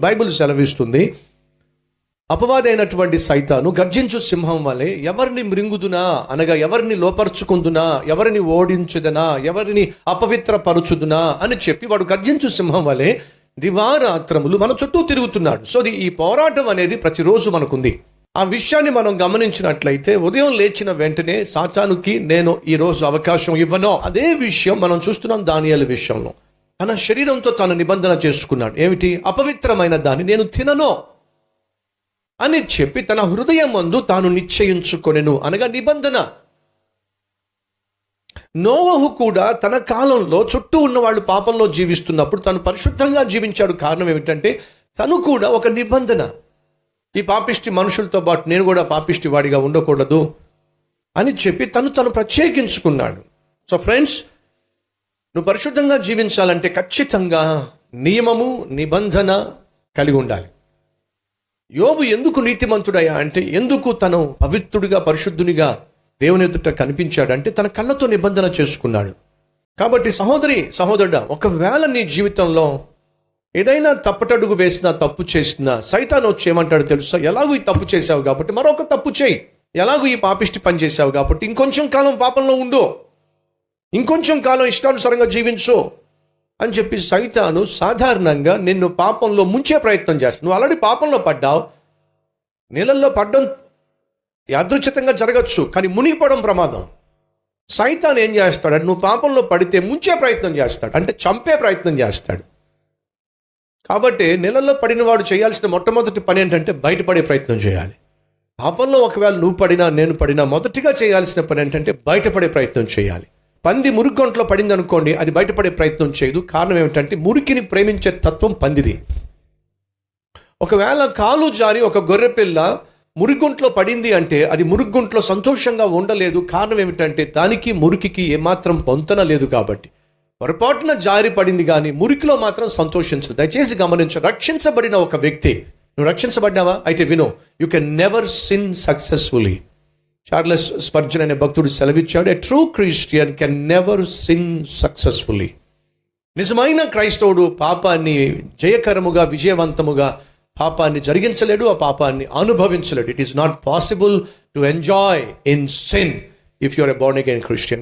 Bible సెలవిస్తుంది అపవాదైనటువంటి సైతాను గర్జించు సింహం వలె ఎవరిని మృంగుదునా? అనగా ఎవరిని లోపరుచుకుందునా? ఎవరిని ఓడించుదనా? ఎవరిని అపవిత్రపరుచుదునా? అని చెప్పి వాడు గర్జించు సింహం వలె దివారాత్రములు మన చుట్టూ తిరుగుతున్నాడు. సో ఈ పోరాటం అనేది ప్రతిరోజు మనకుంది. ఆ విషయాన్ని మనం గమనించినట్లయితే ఉదయం లేచిన వెంటనే సాతానుకి నేను ఈరోజు అవకాశం ఇవ్వను. అదే విషయం మనం చూస్తున్నాం దానియాల విషయంలో. తన శరీరంతో తాను నిబంధన చేసుకున్నాడు. ఏమిటి? అపవిత్రమైన దాన్ని నేను తినను అని చెప్పి తన హృదయం మందు తాను నిశ్చయించుకొనెను అనగా నిబంధన. నోవహు కూడా తన కాలంలో చుట్టూ ఉన్న వాళ్ళు పాపంలో జీవిస్తున్నప్పుడు తను పరిశుద్ధంగా జీవించాడు. కారణం ఏమిటంటే తను కూడా ఒక నిబంధన. ఈ పాపిష్టి మనుషులతో పాటు నేను కూడా పాపిష్టి వాడిగా ఉండకూడదు అని చెప్పి తను తను ప్రత్యేకించుకున్నాడు. సో ఫ్రెండ్స్ నువ్వు పరిశుద్ధంగా జీవించాలంటే ఖచ్చితంగా నియమము నిబంధన కలిగి ఉండాలి. యోబు ఎందుకు నీతిమంతుడయ్యా అంటే ఎందుకు తను పవిత్రుడిగా పరిశుద్ధునిగా దేవుని ఎదుట కనిపించాడంటే తన కళ్ళతో నిబంధన చేసుకున్నాడు. కాబట్టి సహోదరి సహోదరుడా ఒకవేళ నీ జీవితంలో ఏదైనా తప్పటడుగు వేసినా తప్పు చేసినా సైతాన్ వచ్చి ఏమంటాడు తెలుసా? ఎలాగూ ఈ తప్పు చేసావు కాబట్టి మరొక తప్పు చేయి. ఎలాగూ ఈ పాపిష్టి పని చేసావు కాబట్టి ఇంకొంచెం కాలం పాపంలో ఉండు. ఇంకొంచెం కాలం ఇష్టానుసారంగా జీవించు అని చెప్పి సైతాను సాధారణంగా నిన్ను పాపంలో ముంచే ప్రయత్నం చేస్తాను నువ్వు ఆల్రెడీ పాపంలో పడ్డావు. నీళ్ళల్లో పడ్డం యాదృచ్ఛితంగా జరగచ్చు కానీ మునిగిపోవడం ప్రమాదం. సైతాన్ ఏం చేస్తాడు? నువ్వు పాపంలో పడితే ముంచే ప్రయత్నం చేస్తాడు. అంటే చంపే ప్రయత్నం చేస్తాడు. కాబట్టి నీళ్ళల్లో పడిన వాడు చేయాల్సిన మొట్టమొదటి పని ఏంటంటే బయటపడే ప్రయత్నం చేయాలి. పాపంలో ఒకవేళ నువ్వు పడినా నేను పడినా మొదటిగా చేయాల్సిన పని ఏంటంటే బయటపడే ప్రయత్నం చేయాలి. పంది మురుగొంట్లో పడింది అనుకోండి అది బయటపడే ప్రయత్నం చేయదు. కారణం ఏమిటంటే మురికిని ప్రేమించే తత్వం పందిది. ఒకవేళ కాలు జారి ఒక గొర్రె పిల్ల మురిగుంట్లో పడింది అంటే అది మురుగుంట్లో సంతోషంగా ఉండలేదు. కారణం ఏమిటంటే దానికి మురికికి ఏమాత్రం పొంతన లేదు కాబట్టి. పొరపాటున జారి పడింది కానీ మురికిలో మాత్రం సంతోషించదు. దయచేసి గమనించు రక్షించబడిన ఒక వ్యక్తి. నువ్వు రక్షించబడ్డావా? అయితే విను you can never sin successfully Charles Spurgeon అనే భక్తుడు సెలవిచ్చాడు a true Christian can never sin successfully నిజమైన క్రైస్తవుడు పాపాన్ని జయకరముగా విజయవంతముగా పాపాన్ని జరిగించలేడు ఆ పాపాన్ని అనుభవించలేడు. It is not possible to enjoy in sin if your a born again Christian